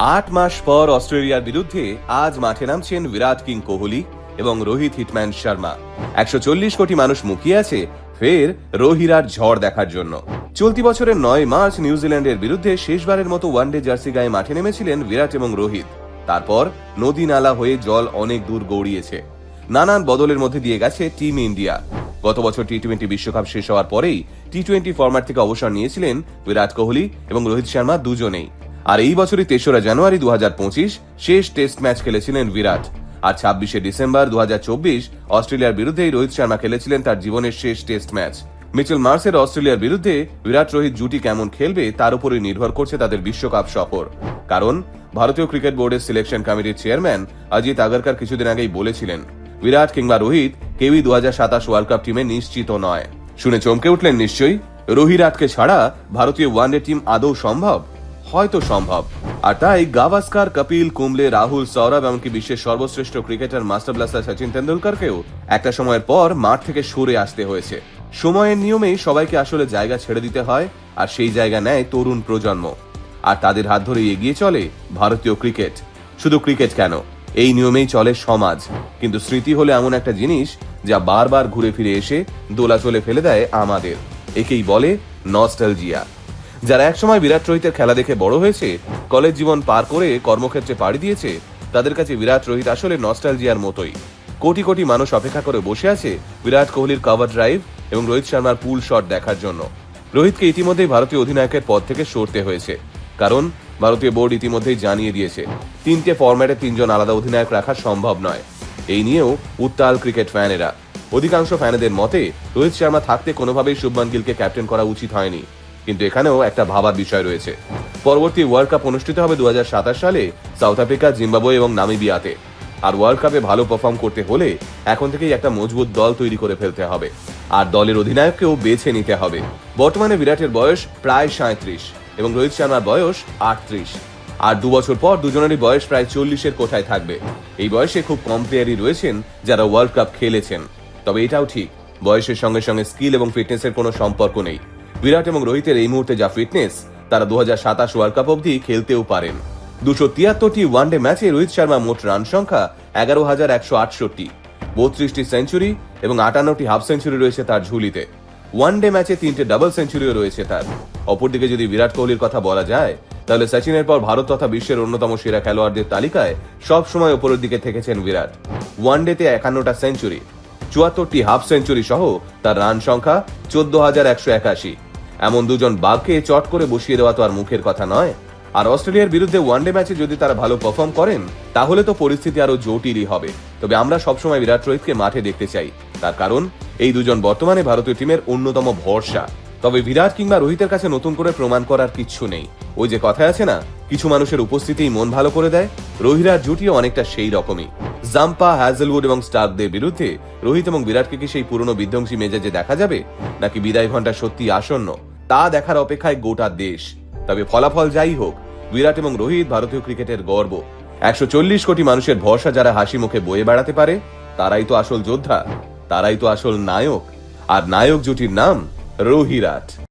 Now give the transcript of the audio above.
আট মাস পর অস্ট্রেলিয়ার বিরুদ্ধে আজ মাঠে নামছেন বিরাট কিং কোহলি এবং রোহিত হিটম্যান শর্মা। একশো চল্লিশ কোটি মানুষ মুখিয়ে আছে ফের রোহিরার ঝড় দেখার জন্য। চলতি বছরের নয় মার্চ নিউজিল্যান্ডের বিরুদ্ধে শেষবারের মতো ওয়ানডে জার্সি গায়ে মাঠে নেমেছিলেন বিরাট এবং রোহিত। তারপর নদী নালা হয়ে জল অনেক দূর গড়িয়েছে। নানান বদলের মধ্যে দিয়ে গেছে টিম ইন্ডিয়া। গত বছর টি টোয়েন্টি বিশ্বকাপ শেষ হওয়ার পরেই টি টোয়েন্টি ফরম্যাট থেকে অবসর নিয়েছিলেন বিরাট কোহলি এবং রোহিত শর্মা দুজনেই। আর এই বছরই তেসরা জানুয়ারি দু হাজার পঁচিশ শেষ টেস্ট ম্যাচ খেলেছিলেন বিরাট। আর ছাব্বিশে ডিসেম্বর দু হাজার চব্বিশ অস্ট্রেলিয়ার বিরুদ্ধেই রোহিত শর্মা খেলেছিলেন তার জীবনের শেষ টেস্ট ম্যাচ। মিচেল মার্সের অস্ট্রেলিয়ার বিরুদ্ধে বিরাট রোহিত জুটি কেমন খেলবে তার উপরই নির্ভর করছে তাদের বিশ্বকাপ সফর। কারণ ভারতীয় ক্রিকেট বোর্ডের সিলেকশন কমিটির চেয়ারম্যান অজিত আগরকর কিছুদিন আগেই বলেছিলেন, বিরাট কিংবা রোহিত কেউই দু হাজার সাতাশ ওয়ার্ল্ড কাপ টিমে নিশ্চিত নয়। শুনে চমকে উঠলেন নিশ্চয়ই রোহিরাটকে ছাড়া ভারতীয় ওয়ানডে টিম আদৌ সম্ভব? হয়তো সম্ভব। আর তাই গাভাস্কার, কপিল, কুম্বলে, রাহুল, সৌরভ এমনকি বিশ্বের সর্বশ্রেষ্ঠ ক্রিকেটার, মাস্টার ব্লাস্টার সচিন তেন্ডুলকরকেও একটা সময়ের পর মাঠ থেকে সরে আসতে হয়েছে। সময়ের নিয়মেই সবাইকে আসলে জায়গা ছেড়ে দিতে হয়, আর সেই জায়গা নেয় তরুণ প্রজন্ম। আর তাদের হাত ধরে এগিয়ে চলে ভারতীয় ক্রিকেট। শুধু ক্রিকেট কেন? এই নিয়মেই চলে সমাজ। কিন্তু স্মৃতি হলে এমন একটা জিনিস যা বারবার ঘুরে ফিরে এসে দোলাচলে ফেলে দেয় আমাদের। একেই বলে নস্টালজিয়া। যারা একসময় বিরাট রোহিতের খেলা দেখে বড় হয়েছে, কলেজ জীবন পার করে কর্মক্ষেত্রে পাড়ি দিয়েছে, তাদের কাছে বিরাট রোহিত আসলে নস্টালজিয়ার মতোই। কোটি কোটি মানুষ অপেক্ষা করে বসে আছে বিরাট কোহলির কভার ড্রাইভ এবং রোহিত শর্মার পুল শট দেখার জন্য। রোহিতকে ইতিমধ্যেই ভারতীয় অধিনায়কের পদ থেকে সরতে হয়েছে, কারণ ভারতীয় বোর্ড ইতিমধ্যেই জানিয়ে দিয়েছে, তিনটে ফরম্যাটে তিনজন আলাদা অধিনায়ক রাখা সম্ভব নয়। এই নিয়েও উত্তাল ক্রিকেট ফ্যানেরা অধিকাংশ ফ্যানেদের মতে, রোহিত শর্মা থাকতে কোনোভাবেই শুভমান গিলকে ক্যাপ্টেন করা উচিত হয়নি। কিন্তু এখানেও একটা ভাবার বিষয় রয়েছে। পরবর্তী ওয়ার্ল্ড কাপ অনুষ্ঠিত হবে দু হাজার সাতাশ সালে সাউথ আফ্রিকা জিম্বাবুয়ে এবং নামিবিয়াতে আর ওয়ার্ল্ড কাপে ভালো পারফর্ম করতে হলে এখন থেকেই একটা মজবুত দল তৈরি করে ফেলতে হবে। আর দলের অধিনায়ককেও বেছে নিতে হবে। বর্তমানে বিরাটের বয়স প্রায় সাঁত্রিশ এবং রোহিত শর্মার বয়স আটত্রিশ। আর দু বছর পর দুজনেরই বয়স প্রায় চল্লিশের কোঠায় থাকবে। এই বয়সে খুব কম প্লেয়ারই রয়েছেন যারা ওয়ার্ল্ড কাপ খেলেছেন। তবে এটাও ঠিক, বয়সের সঙ্গে সঙ্গে স্কিল এবং ফিটনেসের কোনো সম্পর্ক নেই। বিরাট এবং রোহিতের এই মুহূর্তে যা ফিটনেস তারা দু হাজার সাতাশ ওয়ার্ল্ড কাপ অবধি খেলতেও পারেন। দুশো তিয়াত্তরটি ওয়ানডে ম্যাচে রোহিত শর্মা মোট রান সংখ্যা এগারো হাজার একশো আটষট্টি। বত্রিশটি সেঞ্চুরি এবং আটান্নটি হাফ সেঞ্চুরি রয়েছে তার ঝুলিতে। ওয়ানডে ম্যাচে তিনটে ডাবল সেঞ্চুরিও রয়েছে তার। অপরদিকে যদি বিরাট কোহলির কথা বলা যায়, তাহলে সচিনের পর ভারত তথা বিশ্বের অন্যতম সেরা খেলোয়াড়দের তালিকায় সব সময় ওপরের দিকে থেকেছেন বিরাট। ওয়ানডেতে একান্নটা সেঞ্চুরি চুয়াত্তরটি হাফ সেঞ্চুরি সহ তার রান সংখ্যা চোদ্দ হাজার একশো একাশি। এমন দুজন বাঘকে চট করে বসিয়ে দেওয়া তো আর মুখের কথা নয়। আর অস্ট্রেলিয়ার বিরুদ্ধে ওয়ানডে ম্যাচে যদি তারা ভালো পারফর্ম করেন, তাহলে তো পরিস্থিতি আরও জটিলই হবে। তবে আমরা সবসময় বিরাট রোহিতকে মাঠে দেখতে চাই। তার কারণ, এই দুজন বর্তমানে ভারতীয় টিমের অন্যতম ভরসা। তবে বিরাট কিংবা রোহিতের কাছে নতুন করে প্রমাণ করার কিচ্ছু নেই। ওই যে কথায় আছে না, কিছু মানুষের উপস্থিতিই মন ভালো করে দেয় রোহিরার জুটিও অনেকটা সেই রকমই। জাম্পা, হ্যাজেলউড এবং স্টার্কদের বিরুদ্ধে রোহিত এবং বিরাটকে কি সেই পুরনো বিধ্বংসী মেজাজে দেখা যাবে, নাকি বিদায় ঘণ্টা সত্যি আসন্ন? তা দেখার অপেক্ষায় গোটা দেশ। তবে ফলাফল যাই হোক, বিরাট এবং রোহিত ভারতীয় ক্রিকেটের গর্ব। একশো চল্লিশ কোটি মানুষের ভরসা যারা হাসি মুখে বয়ে বেড়াতে পারে, তারাই তো আসল যোদ্ধা, তারাই তো আসল নায়ক। আর নায়ক জুটির নাম রোহিরাট।